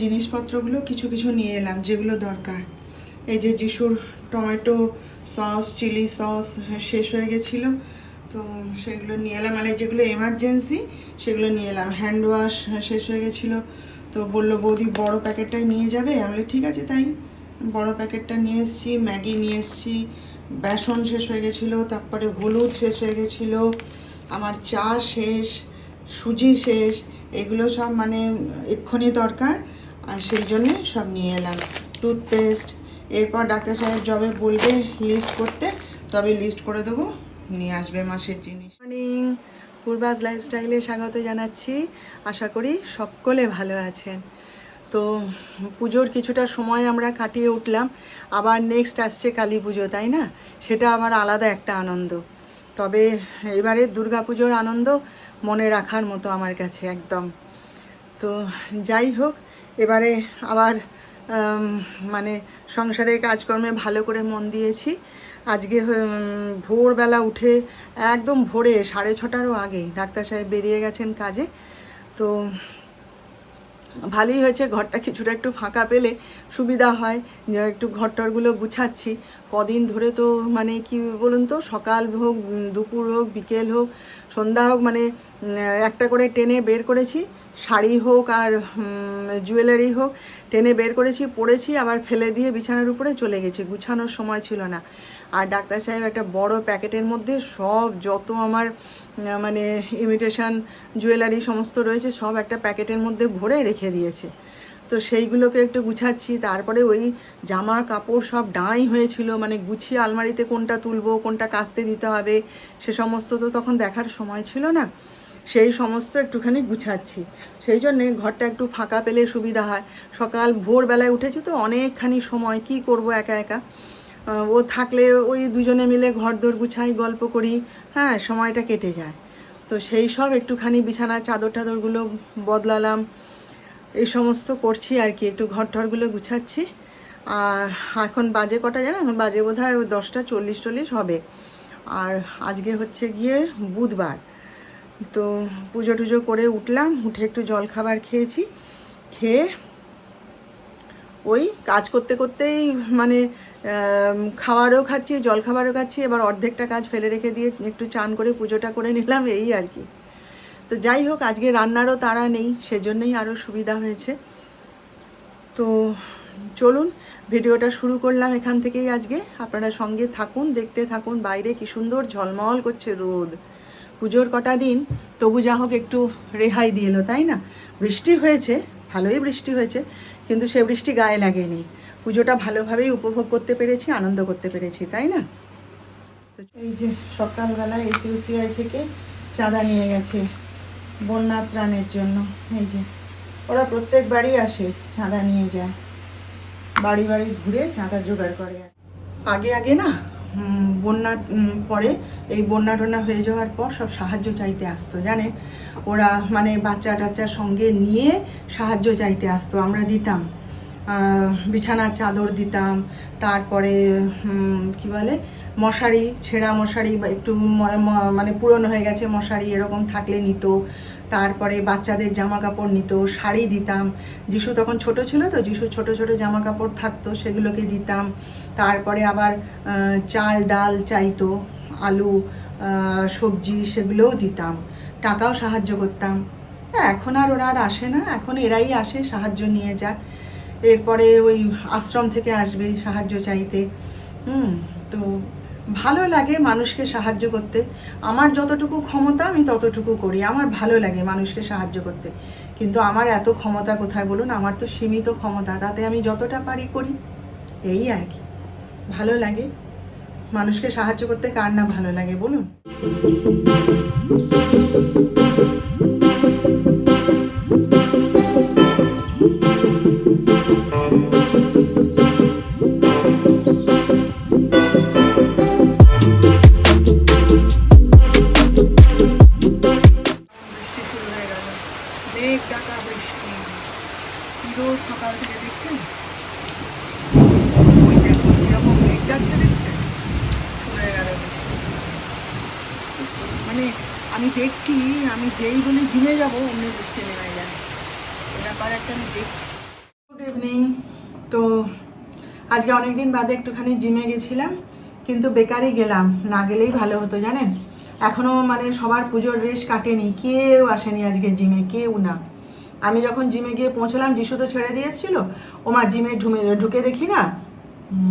জিনিসপত্রগুলো কিছু কিছু নিয়ে এলাম যেগুলো দরকার। এই যে যিশুর টমেটো সস, চিলি সস শেষ হয়ে গেছিল। তো সেগুলো নিয়ে এলাম। মানে যেগুলো এমার্জেন্সি সেগুলো নিয়ে এলাম। হ্যান্ড ওয়াশ শেষ হয়ে গেছিল। তো বলল, বৌদি, বড় প্যাকেটটাই নিয়ে যাবে? আমি ঠিক আছে, তাই। বড় প্যাকেটটা নিয়ে এসেছি, ম্যাগি নিয়ে এসেছি, বেসন শেষ হয়ে গেছিল, তারপরে হলুদ শেষ হয়ে গেছিল, আমার চা শেষ, সুজি শেষ, এগুলো সব মানে এক্ষুনি দরকার, আর সেই জন্যে সব নিয়ে এলাম। টুথপেস্ট এরপর ডাক্তার সাহেব যবে বলবে লিস্ট করতে, তবে লিস্ট করে দেবো, নিয়ে আসবে মাসের জিনিস। মর্নিং পূর্বাজ লাইফস্টাইলে স্বাগত জানাচ্ছি। আশা করি সকলে ভালো আছেন। তো পুজোর কিছুটা সময় আমরা কাটিয়ে উঠলাম। আবার নেক্সট আসছে কালী পুজো, তাই না? সেটা আবার আলাদা একটা আনন্দ। তবে এবারে পুজোর আনন্দ মনে রাখার মতো আমার কাছে একদম। তো যাই হোক, এবারে আবার মানে সংসারের কাজকর্মে ভালো করে মন দিয়েছি। আজকে ভোরবেলা উঠে একদম ভোরে, সাড়ে ছটারও আগে ডাক্তার সাহেব বেরিয়ে গেছেন কাজে। তো ভালোই হয়েছে, ঘরটা কিছুটা একটু ফাঁকা পেলে সুবিধা হয়। একটু ঘরটরগুলো গুছাচ্ছি। কদিন ধরে তো মানে কি বলুন তো, সকাল হোক দুপুর হোক, বিকেল হোক, সন্ধ্যা হোক মানে একটা করে টেনে বের করেছি, শাড়ি হোক আর জুয়েলারি হোক, টেনে বের করেছি, পরেছি, আবার ফেলে দিয়ে বিছানার উপরে চলে গেছি, গুছানোর সময় ছিল না। আর ডাক্তার সাহেব একটা বড় প্যাকেটের মধ্যে সব যত আমার মানে ইমিটেশন জুয়েলারি সমস্ত রয়েছে, সব একটা প্যাকেটের মধ্যে ভরে রেখে দিয়েছে। তো সেইগুলোকে একটু গুছাচ্ছি। তারপরে ওই জামা, কাপড় সব ডাঁই হয়েছিল। মানে গুছিয়ে আলমারিতে কোনটা তুলবো, কোনটা কাস্তে দিতে হবে, সে সমস্ত তো তখন দেখার সময় ছিল না। সেই সমস্ত একটুখানি গুছাচ্ছি। সেই জন্যে ঘরটা একটু ফাঁকা পেলে সুবিধা হয়। সকাল, ভোরবেলায় উঠেছি তো অনেকখানি সময়, কি করব একা একা? ও থাকলে ওই দুজনে মিলে ঘর দোর গুছাই, গল্প করি। হ্যাঁ সময়টা কেটে যায়। তো সেই সব একটুখানি বিছানার চাদর টাদরগুলো বদলালাম। এই সমস্ত করছি আর কি, একটু ঘর টরগুলো গুছাচ্ছি। আর এখন বাজে কটা জানো? এখন বাজে বোধ হয় দশটা চল্লিশ চল্লিশ হবে। আর আজকে হচ্ছে গিয়ে বুধবার। তো পুজো টুজো করে উঠলাম, উঠে একটু জল খাবার খেয়েছি। খেয়ে ওই কাজ করতে করতেই মানে খাবারও খাচ্ছি, জল খাবারও খাচ্ছি, এবার অর্ধেকটা কাজ ফেলে রেখে দিয়ে একটু চান করে পুজোটা করে নিলাম, এই আর কি। তো যাই হোক, আজকে রান্নারও তাড়া নেই, সেজন্যই আরও সুবিধা হয়েছে। তো চলুন, ভিডিওটা শুরু করলাম এখান থেকেই আজকে। আপনারা সঙ্গে থাকুন, দেখতে থাকুন, বাইরে কি সুন্দর ঝলমল করছে রোদ। পুজোর কটা দিন, তবু যা হোক একটু রেহাই দিয়ে এলো, তাই না? বৃষ্টি হয়েছে, ভালোই বৃষ্টি হয়েছে, কিন্তু সে বৃষ্টি গায়ে লাগেনি। পুজোটা ভালোভাবেই উপভোগ করতে পেরেছি, আনন্দ করতে পেরেছি, তাই না? তো এই যে সকালবেলা এসইউসিআই থেকে চাঁদা নিয়ে গেছে। বন্যা ত্রাণের জন্য। এই যে, ওরা প্রত্যেক বাড়ি আসে, চাঁদা নিয়ে যায়। বাড়ি বাড়ি ঘুরে চাঁদা জোগাড় করে। আগে আগে না বন্যা পরে এই বন্যা টন্যা হয়ে যাওয়ার পর সব সাহায্য চাইতে আসতো জানে ওরা মানে বাচ্চা টাচ্চার সঙ্গে নিয়ে সাহায্য চাইতে আসতো, আমরা দিতাম। বিছানার চাদর দিতাম, তারপরে কি বলে, মশারি, ছেঁড়া মশারি একটু মানে পুরনো হয়ে গেছে, মশারি এরকম থাকলে নিত। তারপরে বাচ্চাদের জামা কাপড় নিত, শাড়ি দিতাম। যিশু তখন ছোট ছিল তো যিশু ছোট ছোট জামা কাপড় থাকতো, সেগুলোকে দিতাম। তারপরে আবার চাল, ডাল চাইতো, আলু সবজি সেগুলোও দিতাম। টাকাও সাহায্য করতাম। এখন আর ওরা আর আসে না, এখন এরাই আসে, সাহায্য নিয়ে যায়। এরপরে ওই আশ্রম থেকে আসবে সাহায্য চাইতে। হুম, তো ভালো লাগে মানুষকে সাহায্য করতে। আমার যতটুকু ক্ষমতা, আমি ততটুকু করি। আমার ভালো লাগে মানুষকে সাহায্য করতে। কিন্তু আমার এত ক্ষমতা কোথায় বলুন? আমার তো সীমিত ক্ষমতা। তাতে আমি যতটা পারি করি, এই আর কি। ভালো লাগে মানুষকে সাহায্য করতে, কার না ভালো লাগে বলুন? দেখছি, আমি যেই বলি জিমে যাব, অমনি বৃষ্টি নেমে যায় ব্যাপার একটা আমি দেখছি। গুড ইভিনিং তো আজকে অনেক দিন বাদে একটুখানি জিমে গেছিলাম, কিন্তু বেকারই গেলাম। না গেলেই ভালো হতো, জানেন? এখনও মানে সবার পুজোর রেশ কাটেনি, কেউ আসেনি আজকে জিমে, কেউ না। আমি যখন জিমে গিয়ে পৌঁছলাম, যিশু তো ছেড়ে দিয়ে এসেছিল ও জিমে ঢুমে, ঢুকে দেখি না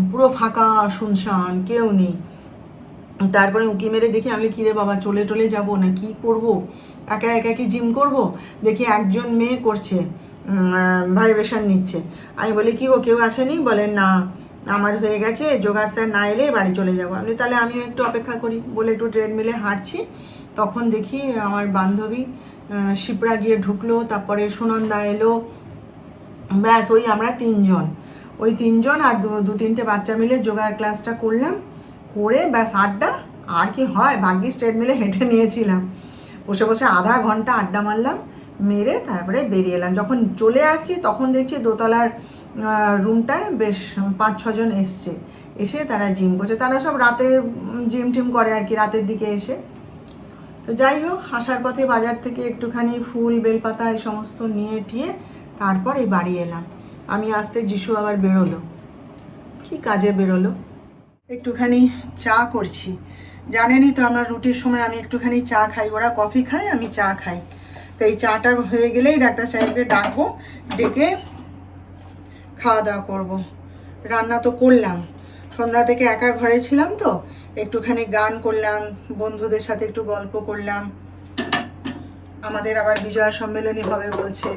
পুরো ফাঁকা, শুনশান, কেউ নেই। তারপরে উঁকি মেরে দেখি, আমি কিরে বাবা, চলে টলে যাব না, কি করব? একা একা কি জিম করব? দেখি একজন মেয়ে করছে ভাইব্রেশন নিচ্ছে। আমি বলি, কি ও কেউ আসেনি? বলে, না, আমার হয়ে গেছে যোগা স্যার না এলে বাড়ি চলে যাব। আমি তাহলে আমিও একটু অপেক্ষা করি। বলে একটু ট্রেডমিলে হাঁটছি। তখন দেখি আমার বান্ধবী শিপ্রা গিয়ে ঢুকলো, তারপরে সুনন্দা এলো। ব্যাস, ওই আমরা তিনজন। ওই তিনজন আর দু তিনটে বাচ্চা মিলে যোগার ক্লাসটা করলাম। করে ব্যাস আড্ডা, আর কি হয়? ভাগ্যিস ট্রেডমিলে হেঁটে নিয়েছিলাম। বসে বসে আধা ঘণ্টা আড্ডা মারলাম, মেরে তারপরে বেরিয়ে এলাম। যখন চলে আসছি, তখন দেখছি দোতলার রুমটায় বেশ পাঁচ ছজন এসছে। এসে তারা জিম করছে। তারা সব রাতে জিম টিম করে আর কি, রাতের দিকে এসে। তো যাই হোক, আসার পথে বাজার থেকে একটুখানি ফুল, বেলপাতা এই সমস্ত নিয়ে টিয়ে তারপর এই বাড়ি এলাম। আমি আসতে যিশু আবার বেরোলো। কি কাজে বেরোলো? একটুখানি চা করছি। জানেনই তো আমার রুটির সময় আমি একটুখানি চা খাই, ওরা কফি খায়, আমি চা খাই। তো এই চাটা হয়ে গেলেই ডাক্তার সাহেবকে ডাকবো, ডেকে খাওয়া দাওয়া করব। রান্না তো করলাম। সন্ধ্যা থেকে একা ঘরে ছিলাম তো, একটুখানি গান করলাম, বন্ধুদের সাথে একটু গল্প করলাম। আমাদের আবার বিজয়া সম্মেলনী হবে বলছে,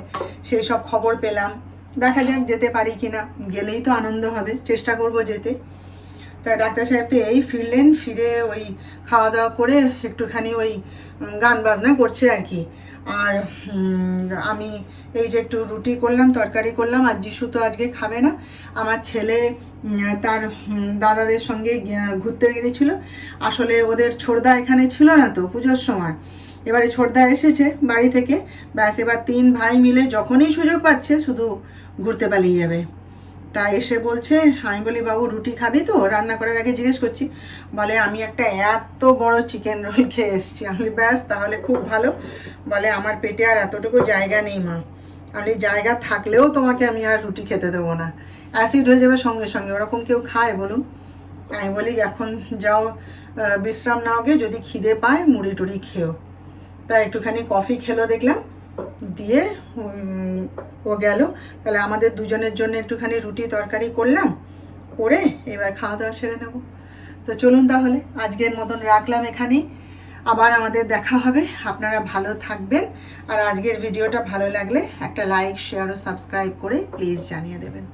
সেই সব খবর পেলাম। দেখা যাক যেতে পারি কিনা, গেলেই তো আনন্দ হবে, চেষ্টা করব যেতে। তা ডাক্তার সাহেব তো এই ফিরলেন, ফিরে ওই খাওয়া দাওয়া করে একটুখানি ওই গান বাজনা করছে আর কি। আর আমি এই যে একটু রুটি করলাম, তরকারি করলাম, আর যিশু তো আজকে খাবে না। আমার ছেলে তার দাদাদের সঙ্গে ঘুরতে গিয়েছিল আসলে ওদের ছোড়দা এখানে ছিল না তো পুজোর সময়। এবারে ছোটদা এসেছে বাড়ি থেকে। ব্যাস, এবার তিন ভাই মিলে যখনই সুযোগ পাচ্ছে, শুধু ঘুরতে পালিয়ে যাবে। তা এসে বলছে, আমি বলি, বাবু, রুটি খাবি তো? রান্না করার আগে জিজ্ঞেস করছি। বলে, আমি একটা এত বড় চিকেন রোল খেয়ে এসেছি। আমি ব্যাস, তাহলে খুব ভালো। বলে, আমার পেটে আর এতটুকু জায়গা নেই মা। আমি জায়গা থাকলেও তোমাকে আমি আর রুটি খেতে দেবো না। অ্যাসিড হয়ে যাবে সঙ্গে সঙ্গে, ওরকম কেউ খায় বলুন। আমি বলি, এখন যাও বিশ্রাম নাও গে, যদি খিদে পায়, মুড়ি টুড়ি খেও। তা একটুখানি কফি খেলো, দেখলাম। দিয়ে ও গেল। তাহলে আমাদের দুজনের জন্য একটুখানি রুটি তরকারি করলাম, করে এবার খাওয়া দাওয়া সেরে নেব। তো চলুন তাহলে, আজকের মতন রাখলাম এখানেই। আবার আমাদের দেখা হবে। আপনারা ভালো থাকবেন। আর আজকের ভিডিওটা ভালো লাগলে একটা লাইক, শেয়ার ও সাবস্ক্রাইব করে প্লিজ জানিয়ে দেবেন।